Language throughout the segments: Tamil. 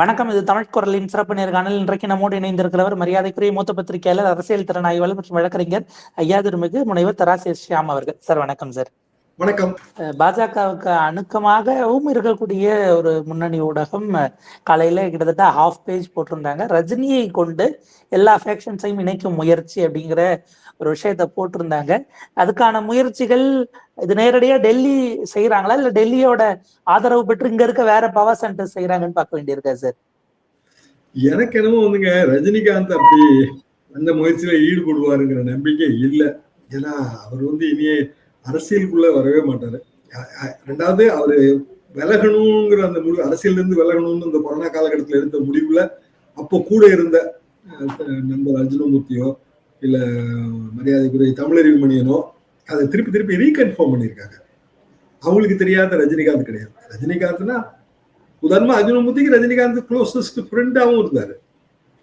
வணக்கம் இது தமிழ் குரலின் சிறப்பு நேர்காணல். இன்றைக்கு நம்மோடு இணைந்திருக்கிறவர் மரியாதைக்குரிய மூத்த பத்திரிகையாளர் அரசியல் திறன் ஆய்வாளர் மற்றும் வழக்கறிஞர் ஐயா திருமிகு முனைவர் தராசி ஷியாம் அவர்கள். சார் வணக்கம் சார். வணக்கம். பாஜகவுக்கு அணுக்கமாகவும் இருக்கக்கூடிய ஒரு முன்னணி ஊடகம் காலையில கிட்டத்தட்ட ஹாஃப் பேஜ் போட்டிருந்தாங்க. ரஜினியை கொண்டு எல்லா ஃபேக்ஷன்ஸையும் இணைக்கும் முயற்சி அப்படிங்கிற ஒரு விஷயத்த போட்டிருந்தாங்க. அதுக்கான முயற்சிகள் இது நேரடியா டெல்லி செய்யறாங்களா இல்ல டெல்லியோட ஆதரவு பெற்று இங்க இருக்க வேற பவர் சென்டர் செய்யறாங்கன்னு பார்க்க வேண்டியிருக்கா சார் எனக்கு என்னமோ வந்துங்க ரஜினிகாந்த் அப்படி அந்த முயற்சியில ஈடுபடுவாருங்கிற நம்பிக்கை இல்லை. ஏன்னா அவர் வந்து இனியே அரசியலுக்குள்ள வரவே மாட்டாரு. ரெண்டாவது அவரு விலகணுங்கிற அந்த முடிவு அரசியல்ல இருந்து விலகணும்னு இந்த கொரோனா காலகட்டத்தில் எடுத்த முடிவுல அப்போ கூட இருந்த நண்பர் அர்ஜுனமூர்த்தியோ இல்ல மரியாதைக்குரிய தமிழறிவு மணியனோ அதை திருப்பி திருப்பி ரீகன்ஃபார்ம் பண்ணியிருக்காங்க. அவங்களுக்கு தெரியாத ரஜினிகாந்த் கிடையாது. ரஜினிகாந்த்னா உதாரணமா அர்ஜுனமூர்த்திக்கு ரஜினிகாந்த் க்ளோசஸ்ட் ஃப்ரெண்டாகவும் இருந்தார்.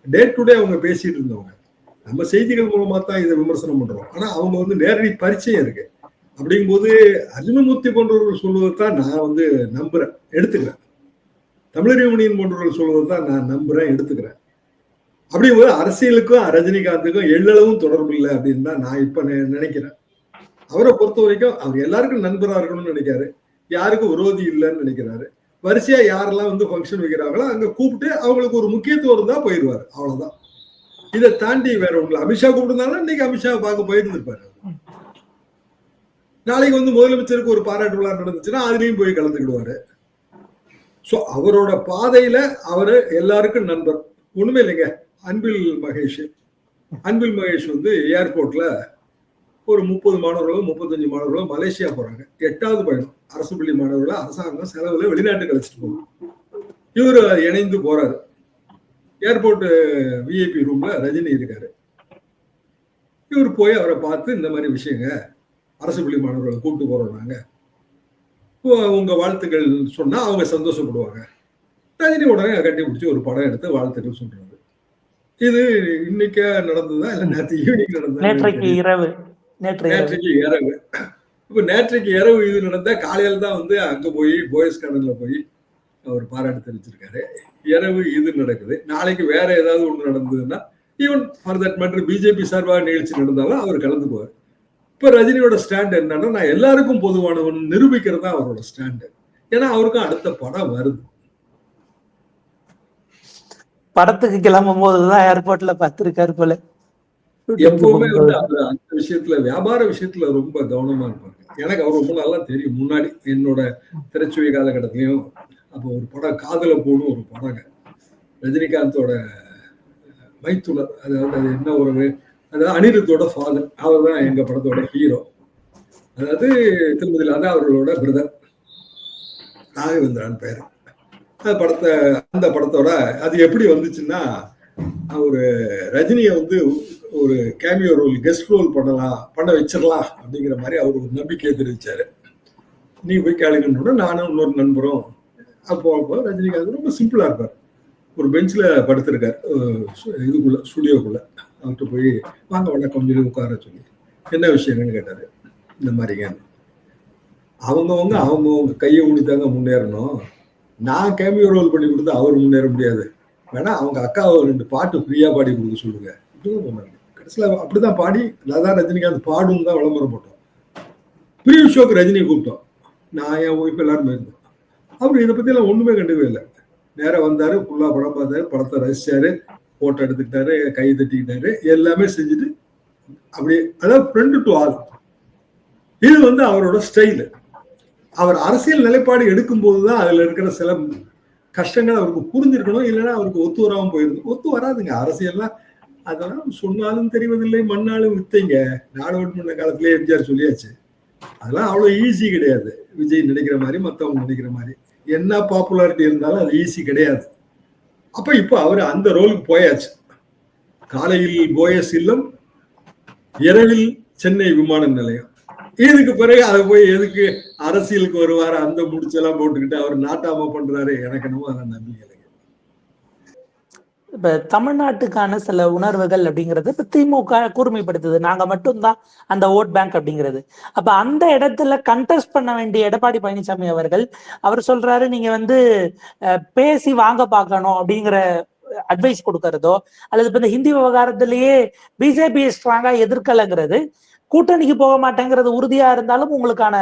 டே டு டே அவங்க பேசிட்டு இருந்தவங்க. நம்ம செய்திகள் மூலமா தான் இதை விமர்சனம் பண்றோம். ஆனா அவங்க வந்து நேரடி பரிச்சயம் இருக்கு. அப்படிங்கும்போது அர்ஜுனமூர்த்தி போன்றவர்கள் சொல்வதை தான் நான் வந்து நம்புறேன். எடுத்துக்கிறேன். தமிழறிவுமணியன் போன்றவர்கள் சொல்வதை தான் நான் நம்புறேன் எடுத்துக்கிறேன். அப்படிங்கும்போது அரசியலுக்கும் ரஜினிகாந்துக்கும் எள்ளளவும் தொடர்பு இல்லை அப்படின்னு தான் நான் இப்ப நெ- நினைக்கிறேன். அவரை பொறுத்த வரைக்கும் அவர் எல்லாருக்கும் நண்பரா இருக்கணும்னு நினைக்காரு யாருக்கும் விரோதி இல்லைன்னு நினைக்கிறாரு. வரிசையா யாரெல்லாம் வந்து ஃபங்க்ஷன் வைக்கிறாங்களோ அங்க கூப்பிட்டு அவங்களுக்கு ஒரு முக்கியத்துவம் இருந்தா போயிடுவாரு. அவ்வளவுதான். இதை தாண்டி வேற ஒண்ணு அமித்ஷா கூப்பிட்டுருந்தாலும் இன்னைக்கு அமித்ஷா பார்க்க போயிருந்திருப்பாரு நாளைக்கு வந்து முதலமைச்சருக்கு ஒரு பாராட்டு விழா நடந்துச்சுன்னா அதுலயும் போய் கலந்துக்கிடுவாரு. சோ அவரோட பாதையில அவரு எல்லாருக்கும் நண்பர். ஒண்ணுமே இல்லைங்க. அன்பில் மகேஷ். அன்பில் மகேஷ் வந்து ஏர்போர்ட்ல ஒரு முப்பது மாணவர்களோ முப்பத்தஞ்சு மாணவர்களோ மலேசியா போறாங்க. எட்டாவது பயணம். அரசு பள்ளி மாணவர்களை அரசாங்கம் செலவுல வெளிநாட்டுக்கு அழைச்சிட்டு போகும். இவர் இணைந்து போறாரு. ஏர்போர்ட் விஐபி ரூம்ல ரஜினி இருக்காரு. இவர் போய் அவரை பார்த்து இந்த மாதிரி விஷயங்க அரசு பள்ளி மாணவர்களை கூப்பிட்டு போறோம் நாங்க. உங்க வாழ்த்துக்கள் சொன்னா அவங்க சந்தோஷப்படுவாங்க. ரஜினி உடனே கட்டி பிடிச்சி ஒரு படம் எடுத்து வாழ்த்துக்கள் சொல்றாரு. இது இன்னைக்கா நடந்ததா? இல்ல நேற்று ஈவினிங் நடந்ததா? இரவு. நேற்று நேற்றைக்கு இரவு. இப்ப நேற்றைக்கு இரவு இது நடந்தா காலையில தான் வந்து அங்க போய் போயஸ் கார்டன்ல போய் அவர் பாராட்டு தெரிவிச்சிருக்காரு. இரவு இது நடக்குது. நாளைக்கு வேற ஏதாவது ஒண்ணு நடந்ததுன்னா even for that matter BJP சார்பாக நிகழ்ச்சி நடந்தாலும் அவர் கலந்துக்குவார் இப்ப ரஜினியோட ஸ்டாண்ட் என்னன்னா நான் எல்லாருக்கும் பொதுவானவன் நிரூபிக்கிறது தான் அவரோட ஸ்டாண்டு ஏன்னா அவருக்கும் அடுத்த படம் வருது. படத்துக்கு கிளம்பும் போதுதான் ஏர்போர்ட்ல பார்த்திருக்காரு போல. எப்பவுமே வந்து அந்த விஷயத்துல வியாபார விஷயத்துல ரொம்ப கவனமா இருப்பாரு. எனக்கு அவர் ரொம்ப நல்லா தெரியும். முன்னாடி என்னோட திரைச்சுவை காலகட்டத்திலையும் அப்போ ஒரு படம் காதல போடும் ஒரு படங்க ரஜினிகாந்தோட மைத்துனர். அதாவது அது என்ன உறவு? அதாவது அனிருத்தோட ஃபாதர் அவர் தான் எங்க படத்தோட ஹீரோ அதாவது திருமதி லதா அவர்களோட பிரதர் ராகவேந்திரான் பேர். அந்த படத்தை அந்த படத்தோட அது எப்படி வந்துச்சுன்னா ஒரு ரஜினியை வந்து ஒரு கேமியோ ரோல் கெஸ்ட் ரோல் பண்ணலாம் பண்ண வச்சிடலாம் அப்படிங்கிற மாதிரி அவர் ஒரு நம்பிக்கையை தெரிவிச்சாரு. நீ போய் கேளுங்கன்னு நானும் இன்னொரு நண்பரும் அப்போ அப்போ ரஜினிகாந்த் ரொம்ப சிம்பிளா இருப்பார். ஒரு பெஞ்சில் படுத்திருக்கார் இதுக்குள்ள ஸ்டுடியோக்குள்ள அவர்கிட்ட போய் வாங்க வணக்கம் சொல்லி உட்கார சொல்லி என்ன விஷயங்கன்னு கேட்டாரு. இந்த மாதிரிங்க அவங்கவுங்க அவங்கவுங்க கையை ஊனித்தாங்க முன்னேறணும். நான் கேமியோ ரோல் பண்ணி கொடுத்தா அவர் முன்னேற முடியாது. வேணா அவங்க அக்காவை ரெண்டு பாட்டு ஃப்ரீயா பாடி கொடுக்க சொல்லுங்க. இப்படிதான் சொன்னாங்க கடைசியில் அப்படிதான் பாடி லதா ரஜினிகாந்த் பாடும் தான் விளம்பரம் போட்டோம். ப்ரீ ஷோக்கு ரஜினி கூப்பிட்டோம். நான் என் ஒய்ஃப் எல்லாரும் போயிருந்தோம் அவர் இதை பத்தியெல்லாம் ஒண்ணுமே கண்டுக்கவே இல்லை. நேராக வந்தாரு ஃபுல்லா படம் பார்த்தாரு படத்தை ரசிச்சாரு போட்டோ எடுத்துக்கிட்டாரு கை தட்டிக்கிட்டாரு எல்லாமே செஞ்சுட்டு அப்படியே அதாவது ஃப்ரெண்டு டு ஆல் இது வந்து அவரோட ஸ்டைலு அவர் அரசியல் நிலைப்பாடு எடுக்கும்போது தான் அதில் இருக்கிற சில கஷ்டங்கள் அவருக்கு புரிஞ்சிருக்கணும் இல்லைன்னா அவருக்கு ஒத்து வராமல் போயிருந்தோம் ஒத்து வராதுங்க. அரசியல்லாம் அதெல்லாம் சொன்னாலும் தெரிவதில்லை மண்ணாலும் வித்தைங்க. நாடோட் பண்ண காலத்திலே எம்ஜிஆர் சொல்லியாச்சு. அதெல்லாம் அவ்வளோ ஈஸி கிடையாது. விஜய் நினைக்கிற மாதிரி மற்றவங்க நினைக்கிற மாதிரி. என்ன பாப்புலாரிட்டி இருந்தாலும் அது ஈஸி கிடையாது. அப்போ இப்போ அவர் அந்த ரோலுக்கு போயாச்சு. காலையில் போயஸ் இல்லம் இரவில் சென்னை விமான நிலையம். இதுக்கு பிறகு அதை போய் எதுக்கு அரசியலுக்கு வருவாரு? அந்த முடிச்செல்லாம் போட்டுக்கிட்டு அவர் நாட்டாம பண்றாரு. எனக்கு என்னமோ அதை நம்பிக்கை இப்ப தமிழ்நாட்டுக்கான சில உணர்வுகள் அப்படிங்கிறது இப்ப திமுக கூர்மைப்படுத்துது. நாங்க மட்டும்தான் அந்த ஓட் பேங்க் அப்படிங்கிறது. அப்ப அந்த இடத்துல கண்டெஸ்ட் பண்ண வேண்டிய எடப்பாடி பழனிசாமி அவர்கள் அவர் சொல்றாரு நீங்க வந்து அஹ், பேசி வாங்க பார்க்கணும் அப்படிங்கிற அட்வைஸ் கொடுக்கறதோ அல்லது இப்ப இந்த ஹிந்தி விவகாரத்திலேயே பிஜேபி ஸ்ட்ராங்கா எதிர்க்கலைங்கிறது கூட்டணிக்கு போக மாட்டேங்கிறது உறுதியா இருந்தாலும் உங்களுக்கான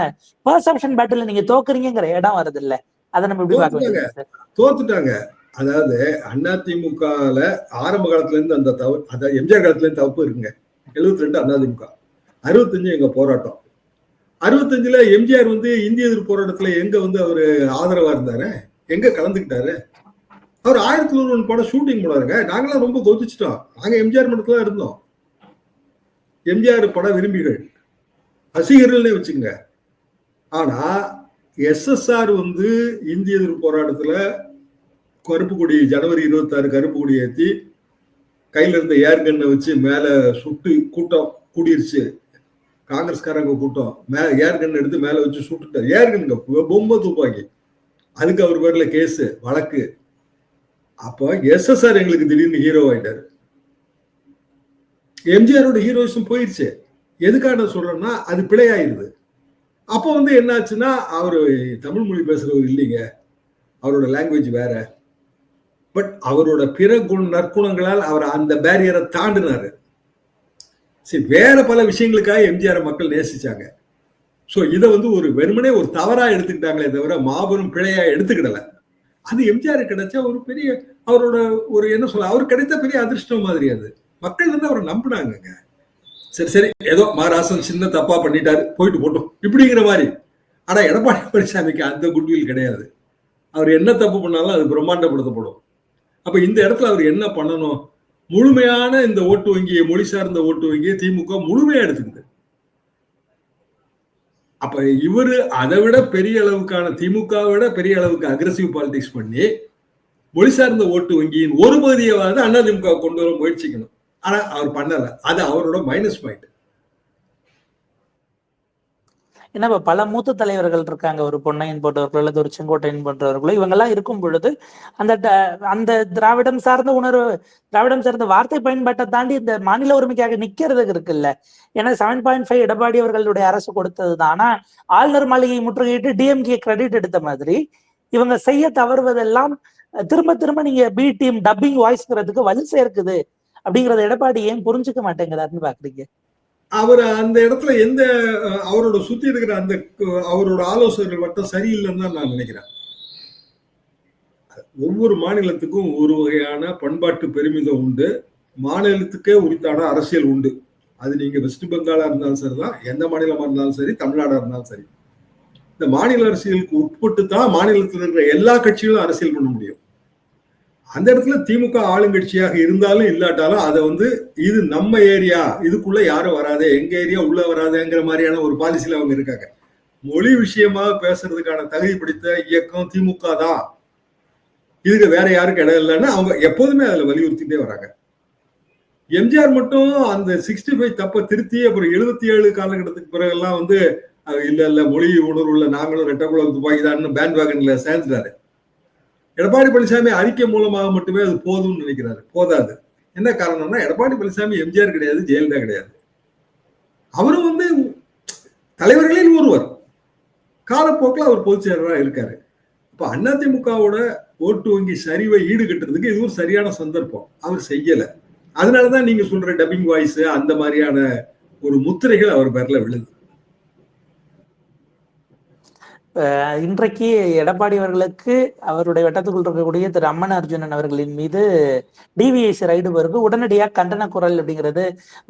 பர்செப்ஷன் பேட்டில் நீங்க தோக்குறீங்கிற இடம் வருது இல்ல அதை நம்ம எப்படி தோத்துட்டாங்க. அதாவது அண்ணா திமுகல ஆரம்ப காலத்துல இருந்து அந்த தவறு அதாவது எம்ஜிஆர் காலத்துல இருந்து தப்பு இருக்குங்க. எழுபத்தி ரெண்டு அண்ணா திமுக அறுபத்தஞ்சு எங்க போராட்டம். அறுபத்தஞ்சுல எம்ஜிஆர் வந்து இந்திய எதிர்ப்பு போராட்டத்துல எங்க வந்து அவரு ஆதரவா இருந்தாரு? எங்க கலந்துக்கிட்டாரு? அவர் ஆயிரத்தி நூறு படம் ஷூட்டிங் போனாருங்க. நாங்களாம் ரொம்ப கொதிச்சிட்டோம் நாங்க எம்ஜிஆர் மடத்துல இருந்தோம். எம்ஜிஆர் பட விரும்பிகள். ரசிகர்கள்னே வச்சுங்க ஆனா எஸ்எஸ்ஆர் வந்து இந்திய எதிர்ப்பு போராட்டத்துல கருப்பு கொடி ஜனவரி இருபத்தாறு கருப்பு கொடி ஏற்றி கையில இருந்த ஏர் கன்னை வச்சு மேல சுட்டு கூட்டம் கூடிருச்சு. காங்கிரஸ்காரங்க கூட்டம். மே ஏர் எடுத்து மேலே வச்சு சுட்டுட்டார் ஏர்கண்ணுங்க பொம்மை துப்பாக்கி. அதுக்கு அவர் பேரில் கேஸு வழக்கு. அப்போ எஸ்எஸ்ஆர் எங்களுக்கு திடீர்னு ஹீரோ ஆயிட்டார். எம்ஜிஆரோட ஹீரோயிசம் போயிடுச்சு எதுக்காக நான் சொல்றேன்னா அது பிழையாயிருது அப்போ வந்து என்னாச்சுன்னா அவர் தமிழ் மொழி பேசுறவர் இல்லைங்க. அவரோட லாங்குவேஜ் வேற. பட் அவரோட பிற குண நற்குணங்களால் அவர் அந்த பேரியரை தாண்டினாரு. சரி வேற பல விஷயங்களுக்காக எம்ஜிஆர் மக்கள் நேசிச்சாங்க. ஸோ இதை வந்து ஒரு வெறுமனே ஒரு தவறாக எடுத்துக்கிட்டாங்களே தவிர மாபெரும் பிழையா எடுத்துக்கிடல. அது எம்ஜிஆர் கிடைச்ச ஒரு பெரிய அவரோட ஒரு என்ன சொல்ல அவர் கிடைத்த பெரிய அதிர்ஷ்டம் மாதிரி அது. மக்கள் வந்து அவரை நம்பினாங்கங்க. சரி சரி ஏதோ மாராசன் சின்ன தப்பா பண்ணிட்டாரு போயிட்டு போட்டோம். இப்படிங்கிற மாதிரி. ஆனா எடப்பாடி பழனிசாமிக்கு அந்த குட்வில் கிடையாது. அவர் என்ன தப்பு பண்ணாலும் அது பிரம்மாண்டப்படுத்தப்படும். அப்ப இந்த இடத்துல அவர் என்ன பண்ணணும்? முழுமையான இந்த ஓட்டு வங்கியை மொழி சார்ந்த ஓட்டு வங்கியை திமுக முழுமையா எடுத்துக்குது. அப்ப இவரு அதை விட பெரிய அளவுக்கான திமுக விட பெரிய அளவுக்கு அக்ரசிவ் பாலிடிக்ஸ் பண்ணி மொழி சார்ந்த ஓட்டு வங்கியின் ஒரு பகுதியாவது அதிமுக கொண்டு வர முயற்சிக்கணும். ஆனா அவர் பண்ணல. அது அவரோட மைனஸ் பாயிண்ட் ஏன்னா இப்ப பல மூத்த தலைவர்கள் இருக்காங்க. ஒரு பொன்னையன் போன்றவர்களோ அல்லது ஒரு செங்கோட்டையன் போன்றவர்களோ இவங்கெல்லாம் இருக்கும் பொழுது அந்த அந்த திராவிடம் சார்ந்த உணர்வு திராவிடம் சார்ந்த வார்த்தை பயன்பாட்டை தாண்டி இந்த மாநில உரிமைக்காக நிக்கிறதுக்கு இருக்குல்ல. ஏன்னா செவன் பாயிண்ட் ஃபைவ் எடப்பாடி அவர்களுடைய அரசு கொடுத்ததுதான். ஆனா ஆளுநர் மாளிகையை முற்றுகையிட்டு டிஎம்கே கிரெடிட் எடுத்த மாதிரி இவங்க செய்ய தவறுவதெல்லாம் திரும்ப திரும்ப நீங்க பி டீம் டப்பிங் வாய்ஸ்ங்கிறதுக்கு வலு சேர்க்குது. அப்படிங்கறத எடப்பாடி ஏன் புரிஞ்சுக்க மாட்டேங்கிறாருன்னு பாக்குறீங்க? அவர் அந்த இடத்துல எந்த அவரோட சுத்தி இருக்கிற அந்த அவரோட ஆலோசகர்கள் வட்டம் சரியில்லைன்னு தான் நான் நினைக்கிறேன். ஒவ்வொரு மாநிலத்துக்கும் ஒரு வகையான பண்பாட்டு பெருமிதம் உண்டு. மாநிலத்துக்கே உரித்தான அரசியல் உண்டு. அது நீங்க வெஸ்ட் பெங்காலா இருந்தாலும் சரிதான் எந்த மாநிலமா இருந்தாலும் சரி தமிழ்நாடா இருந்தாலும் சரி. இந்த மாநில அரசியலுக்கு உட்பட்டு தான் மாநிலத்தில் இருக்கிற எல்லா கட்சிகளும் அரசியல் பண்ண முடியும். அந்த இடத்துல திமுக ஆளுங்கட்சியாக இருந்தாலும் இல்லாட்டாலும் அதை வந்து இது நம்ம ஏரியா இதுக்குள்ள யாரும் வராதே எங்க ஏரியா உள்ள வராதேங்கிற மாதிரியான ஒரு பாலிசியில அவங்க இருக்காங்க. மொழி விஷயமாக பேசுறதுக்கான தகுதி பிடித்த இயக்கம் திமுக தான். இதுக்கு வேற யாருக்கும் இடம் இல்லைன்னு அவங்க எப்போதுமே அதுல வலியுறுத்திட்டே வராங்க. எம்ஜிஆர் மட்டும் அந்த சிக்ஸ்டி ஃபைவ் தப்பை திருத்தி அப்புறம் எழுபத்தி ஏழு காலகட்டத்துக்கு பிறகெல்லாம் வந்து அஹ், இல்ல இல்ல மொழி உணர்வுள்ள நாங்களும் ரெட்டகுளம் துப்பாக்கி தான் பேண்ட் வேகன்ல சேர்ந்துட்டாரு. எடப்பாடி பழனிசாமி அறிக்கை மூலமாக மட்டுமே அது போதும்னு நினைக்கிறாரு. போதாது. என்ன காரணம்னா எடப்பாடி பழனிசாமி எம்ஜிஆர் கிடையாது ஜெயலலிதா கிடையாது. அவரும் வந்து தலைவர்களில் ஒருவர். காலப்போக்கில் அவர் பொதுச் செயலராக இருக்காரு. இப்போ அதிமுகவோட ஓட்டு வங்கி சரிவை ஈடுகட்டுறதுக்கு இது ஒரு சரியான சந்தர்ப்பம். அவர் செய்யலை. அதனால தான் நீங்கள் சொல்ற டப்பிங் வாய்ஸ் அந்த மாதிரியான ஒரு முத்திரைகள் அவர் பேரில் விழுது. இன்றைக்கு எடப்பாடி அவர்களுக்கு அவருடைய வட்டத்துக்குள் இருக்கக்கூடிய திரு அம்மன் அர்ஜுனன் அவர்களின் மீது டிவிஎஸ் ரைடு வருது. உடனடியாக கண்டன குரல் அப்படிங்கிறது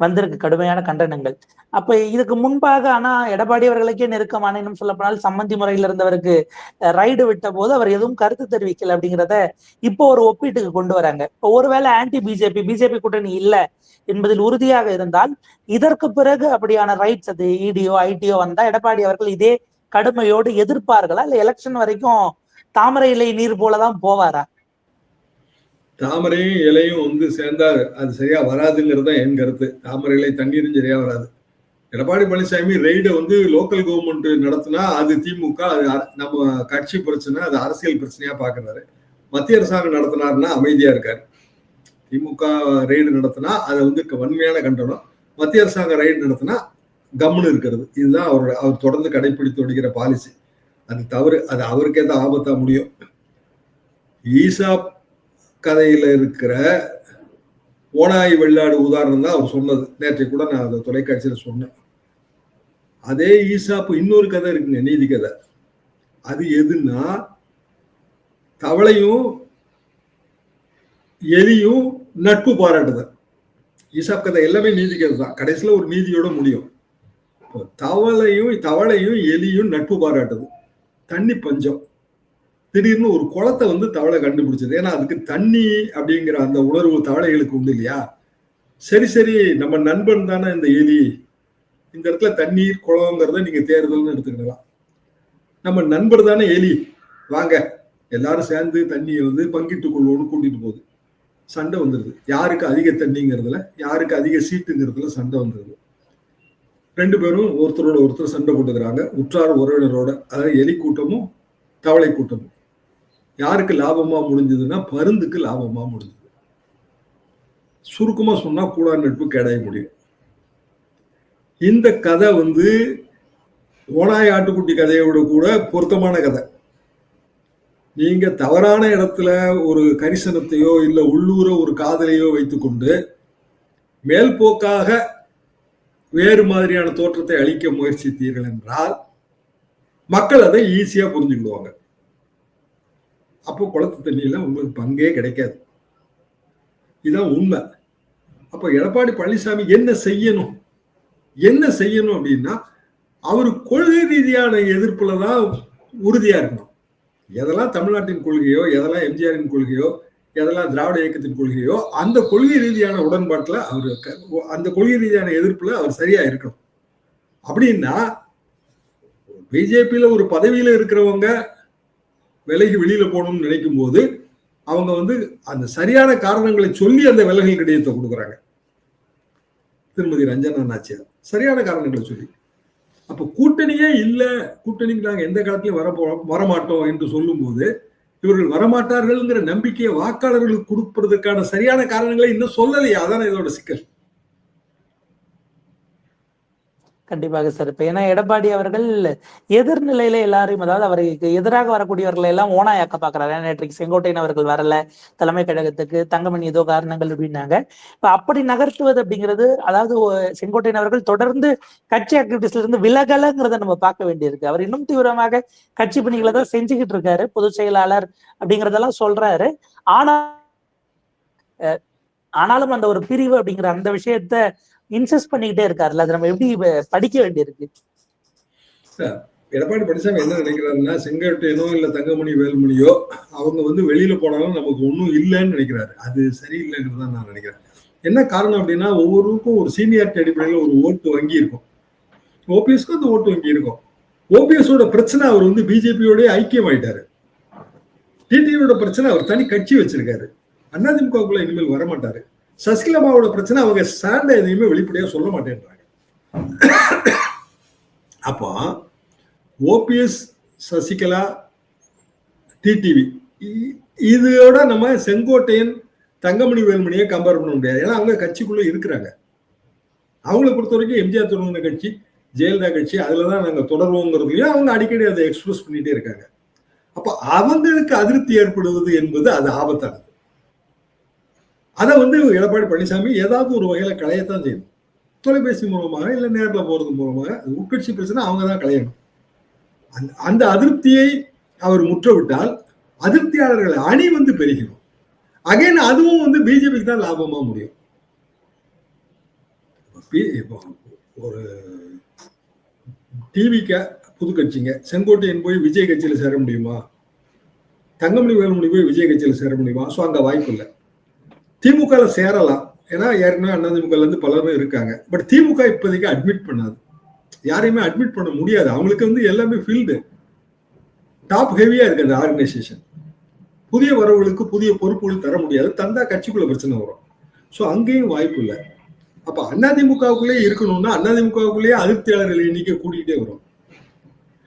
வந்திருக்கு. கடுமையான கண்டனங்கள். அப்ப இதுக்கு முன்பாக ஆனா எடப்பாடி அவர்களுக்கே நெருக்கமான இன்னும் சொல்லப்போனால் சம்மந்தி முறையில் இருந்தவருக்கு ரைடு விட்ட போது அவர் எதுவும் கருத்து தெரிவிக்கல அப்படிங்கிறத இப்போ ஒரு ஒப்பீட்டுக்கு கொண்டு வராங்க. இப்போ ஒருவேளை ஆன்டி பிஜேபி பிஜேபி கூட்டணி இல்ல என்பதில் உறுதியாக இருந்தால் இதற்கு பிறகு அப்படியான ரைட்ஸ் அது இடியோ ஐடியோ வந்தா எடப்பாடி அவர்கள் இதே கடுமையோடு எதிர்ப்பார்களா? இல்ல எலெக்ஷன் வரைக்கும் தாமரை இலை நீர் போலதான் போவாரா? தாமரையும் இலையும் வந்து சேர்ந்தா அது சரியா வராதுங்கிறது தான் என் கருத்து. தாமரை இலை தண்ணீரும் சரியா வராது. எடப்பாடி பழனிசாமி ரெய்டை வந்து லோக்கல் கவர்மெண்ட் நடத்தினா அது திமுக அது நம்ம கட்சி பிரச்சனை அது அரசியல் பிரச்சனையா பாக்குறாரு. மத்திய அரசாங்கம் நடத்தினாருன்னா அமைதியா இருக்காரு. திமுக ரெய்டு நடத்தினா அதை வந்து க- வன்மையான கண்டனம். மத்திய அரசாங்கம் ரைடு நடத்தினா கம்முன்னு இருக்கிறது. இதுதான் அவர் அவர் தொடர்ந்து கடைபிடித்து வருகிற பாலிசி அது தவறு அது அவருக்கே தான் ஆபத்தா முடியும். ஈசா கதையில இருக்கிற ஓனாய் வெள்ளாடு உதாரணம் தான் அவர் சொன்னது. நேற்றை கூட நான் அந்த தொலைக்காட்சியில் சொன்னேன். அதே ஈசாப்பு இன்னொரு கதை இருக்குங்க நீதி கதை. அது எதுன்னா தவளையும் எலியும் நட்பு பாராட்டுதல். ஈசாப் கதை எல்லாமே நீதி கதை தான். கடைசியில ஒரு நீதியோட முடியும். தவளையும் தவளையும் எலியும் நட்பு பாராட்டுது. தண்ணி பஞ்சம். திடீர்னு ஒரு குளத்தை வந்து தவளை கண்டுபிடிச்சது. ஏன்னா அதுக்கு தண்ணி அப்படிங்கிற அந்த உணர்வு தவளைகளுக்கு உண்டு இல்லையா? சரி சரி நம்ம நண்பன் தானே இந்த எலி. இந்த இடத்துல தண்ணீர் குளங்கிறத நீங்க தேர்தல்னு எடுத்துக்கிடலாம். நம்ம நண்பர் தானே எலி. வாங்க எல்லாரும் சேர்ந்து தண்ணியை வந்து பங்கிட்டு கொள்வோம்னு கூட்டிட்டு போகுது. சண்டை வந்துடுது யாருக்கு அதிக தண்ணிங்கிறதுல யாருக்கு அதிக சீட்டுங்கிறதுல சண்டை வந்துடுது ரெண்டு பேரும் ஒருத்தரோட ஒருத்தர் சண்டை போட்டுக்கிறாங்க. உற்றார் உறவினரோட அதாவது எலி கூட்டமும் தவளை கூட்டமும் யாருக்கு லாபமா முடிஞ்சதுன்னா பருந்துக்கு லாபமா முடிஞ்சது. சுருக்கமா சொன்னா கூடா நட்பு கிடைய முடியும். இந்த கதை வந்து ஓனாய் ஆட்டுக்குட்டி கதையோட கூட பொருத்தமான கதை. நீங்க தவறான இடத்துல ஒரு கரிசனத்தையோ இல்லை உள்ளூர ஒரு காதலையோ வைத்துக்கொண்டு மேல்போக்காக வேறு மாதிரியான தோற்றத்தை அளிக்க முயற்சித்தீர்கள் என்றால் மக்கள் அதை ஈஸியாக புரிஞ்சுக்கிடுவாங்க. அப்போ குளத்து தண்ணியில் உங்களுக்கு பங்கே கிடைக்காது. இதான் உண்மை. அப்போ எடப்பாடி பழனிசாமி என்ன செய்யணும்? என்ன செய்யணும் அப்படின்னா அவர் கொள்கை ரீதியான எதிர்ப்புல தான் உறுதியாக இருக்கணும். எதெல்லாம் தமிழ்நாட்டின் கொள்கையோ எதெல்லாம் எம்ஜிஆரின் கொள்கையோ எதெல்லாம் திராவிட இயக்கத்தின் கொள்கையோ அந்த கொள்கை ரீதியான உடன்பாட்டில் அவர் க- அந்த கொள்கை ரீதியான எதிர்ப்பில் அவர் சரியா இருக்கணும். அப்படின்னா பிஜேபியில் ஒரு பதவியில் இருக்கிறவங்க விலகி வெளியில போகணும்னு நினைக்கும் போது அவங்க வந்து அந்த சரியான காரணங்களை சொல்லி அந்த விலகல் கடிதத்தை கொடுக்குறாங்க. திருமதி ரஞ்சனா நாச்சியார். சரியான காரணங்களை சொல்லி. அப்போ கூட்டணியே இல்லை. கூட்டணிக்கு நாங்கள் எந்த காலத்திலையும் வர வரமாட்டோம் என்று சொல்லும்போது இவர்கள் வரமாட்டார்கள்ங்கிற நம்பிக்கையை வாக்காளர்களுக்கு கொடுப்பதற்கான சரியான காரணங்களை இன்னும் சொல்லலையா. அதான இதோட சிக்கல். கண்டிப்பாக சார் இப்போ ஏன்னா எடப்பாடி அவர்கள் எதிர்நிலையில எல்லாரையும் அதாவது அவருக்கு எதிராக வரக்கூடியவர்களை எல்லாம் ஓனாயாக்க பாக்குறாரு. நேற்றைக்கு செங்கோட்டையன் அவர்கள் வரல தலைமை கழகத்துக்கு தங்கமணி ஏதோ காரணங்கள் அப்படின்னாங்க. இப்ப அப்படி நகர்த்துவது அப்படிங்கிறது அதாவது செங்கோட்டையன் அவர்கள் தொடர்ந்து கட்சி ஆக்டிவிட்டிஸ்ல இருந்து விலகலங்கிறத நம்ம பார்க்க வேண்டியிருக்கு. அவர் இன்னும் தீவிரமாக கட்சி பணிகளை தான் செஞ்சுக்கிட்டு இருக்காரு. பொதுச் செயலாளர் அப்படிங்கறதெல்லாம் சொல்றாரு. ஆனா அஹ், ஆனாலும் அந்த ஒரு பிரிவு அப்படிங்கிற அந்த விஷயத்த இன்சஸ்ட் பண்ணிக்கிட்டே இருக்காருல்ல அதை நம்ம எப்படி படிக்க வேண்டியிருக்கு? எடப்பாடி பழனிசாமி என்ன நினைக்கிறாருன்னா செங்கோட்டையனோ இல்ல தங்கமணி வேலுமணியோ அவங்க வந்து வெளியில போனாலும் நமக்கு ஒன்றும் இல்லைன்னு நினைக்கிறாரு. அது சரியில்லைங்கிறது நான் நினைக்கிறேன். என்ன காரணம் அப்படின்னா ஒவ்வொருக்கும் ஒரு சீனியாரிட்டி அடிப்படையில் ஒரு ஓட்டு வங்கி இருக்கும் ஓபிஎஸ்க்கும் அந்த ஓட்டு வங்கி இருக்கும் ஓபிஎஸோட பிரச்சனை அவர் வந்து பிஜேபியோடய ஐக்கியம் ஆயிட்டாரு டிடிவியோட பிரச்சனை அவர் தனி கட்சி வச்சிருக்காரு. அதிமுகவுக்குள்ள இனிமேல் வரமாட்டாரு. சசிகலாமாவோட பிரச்சனை அவங்க சார்ந்த எதையுமே வெளிப்படையாக சொல்ல மாட்டேன்றாங்க. அப்போ ஓபிஎஸ் சசிகலா டிடிவி இதோட நம்ம செங்கோட்டையன் தங்கமணி வேலுமணியை கம்பேர் பண்ண முடியாது. ஏன்னா அவங்க கட்சிக்குள்ளே இருக்கிறாங்க. அவங்கள பொறுத்த வரைக்கும் எம்ஜிஆர் தொடங்கின கட்சி ஜெயலலிதா கட்சி அதில் தான் நாங்கள் தொடர்வோங்கிறதுலையும் அவங்க அடிக்கடி அதை எக்ஸ்பிரஸ் பண்ணிகிட்டே இருக்காங்க. அப்போ அவங்களுக்கு அதிருப்தி ஏற்படுவது என்பது அது ஆபத்தானது. அதை வந்து எடப்பாடி பழனிசாமி ஏதாவது ஒரு வகையில களையத்தான் செய்யணும் தொலைபேசி மூலமாக இல்லை நேரில் போறது மூலமாக அது உட்கட்சி பிரச்சனை அவங்க தான் களையணும். அந்த அந்த அதிருப்தியை அவர் முற்றவிட்டால் அதிருப்தியாளர்கள் அணி வந்து பெருகிடும் அகைன் அதுவும் வந்து பிஜேபிக்கு தான் லாபமா முடியும். ஒரு டிவிக்க புது கட்சிங்க செங்கோட்டையன் போய் விஜய் கட்சியில் சேர முடியுமா? தங்கமணி வேலுமணி போய் விஜய் கட்சியில் சேர முடியுமா? ஸோ அங்கே வாய்ப்பு இல்லை. திமுகல சேரலாம். ஏன்னா ஏற்கனவே அதிமுகல இருந்து பலரும் இருக்காங்க. பட் திமுக இப்போதைக்கு அட்மிட் பண்ணாது. யாரையுமே அட்மிட் பண்ண முடியாது. அவங்களுக்கு வந்து எல்லாமே ஃபீல்டு டாப் ஹெவியா இருக்கு அந்த ஆர்கனைசேஷன் புதிய வரவுகளுக்கு புதிய பொறுப்புகள் தர முடியாது. தந்தா கட்சிக்குள்ள பிரச்சனை வரும். ஸோ அங்கேயும் வாய்ப்பு இல்லை. அப்ப அதிமுகவுக்குள்ளே இருக்கணும்னா அதிமுகவுக்குள்ளேயே அதிருப்தியாளர்கள் எண்ணிக்கை கூட்டிகிட்டே வரும்.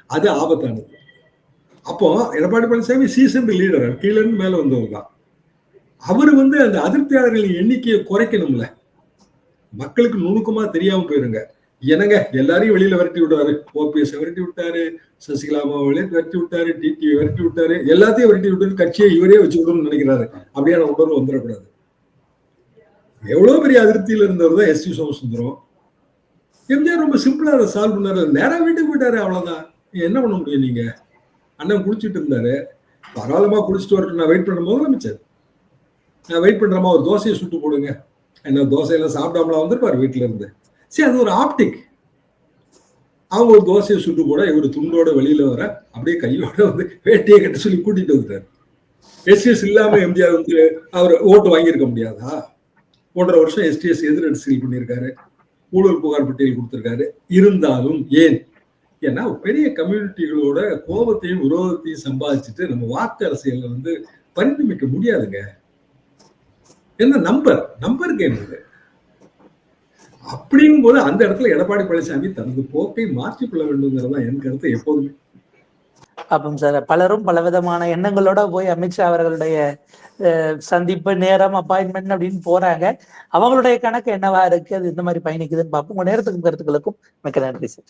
அது ஆபத்தானது. அப்போ எடப்பாடி பழனிசாமி சீசன் லீடர் கீழே இருந்து மேல வந்தவர் தான் அவர் வந்து அந்த அதிருப்தியாளர்களின் எண்ணிக்கையை குறைக்கணும்ல. மக்களுக்கு நுணுக்கமா தெரியாம போயிருங்க. என்னங்க? எல்லாரையும் வெளியில விரட்டி விடுவாரு ஓபிஎஸ் விரட்டி விட்டாரு சசிகலாமா விரட்டி விட்டாரு டிடி விரட்டி விட்டாரு எல்லாத்தையும் விரட்டி விட்டு கட்சியை இவரே வச்சு நினைக்கிறாரு. அப்படியான உணர்வு வந்துடக்கூடாது. எவ்வளவு பெரிய அதிருப்தியில இருந்தவர் தான் எஸ் டி சோமசுந்தரம். எம்ஜிஆர் ரொம்ப சிம்பிளா அதை சால்வ் பண்ணாரு. நேரம் வீட்டுக்கு போயிட்டாரு அவ்வளவுதான். என்ன பண்ண முடியும் நீங்க? அண்ணன் குளிச்சுட்டு இருந்தாரு. தாராளமா குளிச்சுட்டு வரட்டும். நான் வெயிட் பண்ண அமைச்சர் நான் வெயிட் பண்ணுறமா ஒரு தோசையை சுட்டு போடுங்க. என்ன தோசையெல்லாம் சாப்பிடாமலாம் வந்திருப்பாரு வீட்டில இருந்து. சரி அது ஒரு ஆப்டிக் அவங்க ஒரு தோசையை சுட்டு போட இவர் துண்டோட வெளியில வர அப்படியே கையோட வந்து வேட்டையை கட்ட சொல்லி கூட்டிட்டு வந்துட்டாரு. எஸ்டிஎஸ் இல்லாம எம்ஜிஆர் வந்து அவர் ஓட்டு வாங்கியிருக்க முடியாதா? ஒன்றரை வருஷம் எஸ்டிஎஸ் எதிரரசியல் பண்ணியிருக்காரு. ஊழல் புகார் பட்டியல் கொடுத்திருக்காரு. இருந்தாலும் ஏன்? ஏன்னா பெரிய கம்யூனிட்டிகளோட கோபத்தையும் விரோதத்தையும் சம்பாதிச்சுட்டு நம்ம வாக்கு அரசியல்ல வந்து பரிந்துமிக்க முடியாதுங்க. என்ன நம்பர்? நம்பர் கேம் இது. அப்படிங்கும் போது அந்த இடத்துல எடப்பாடி பழனிசாமி தனது போக்கை மாற்றிக் கொள்ள வேண்டும்ங்கிறது தான் என் கருத்து எப்போதுமே. அப்போ சார். பலரும் பலவிதமான எண்ணங்களோட போய் அமித்ஷா அவர்களுடைய சந்திப்பு நேரம் அப்பாயின்மெண்ட் அப்படின்னு போறாங்க. அவங்களுடைய கணக்கு என்னவா இருக்கு? அது இந்த மாதிரி பயணிக்குதுன்னு பார்ப்போம். உங்க நேரத்துக்கும் கருத்துக்களுக்கும் மிக்க நன்றி சார்.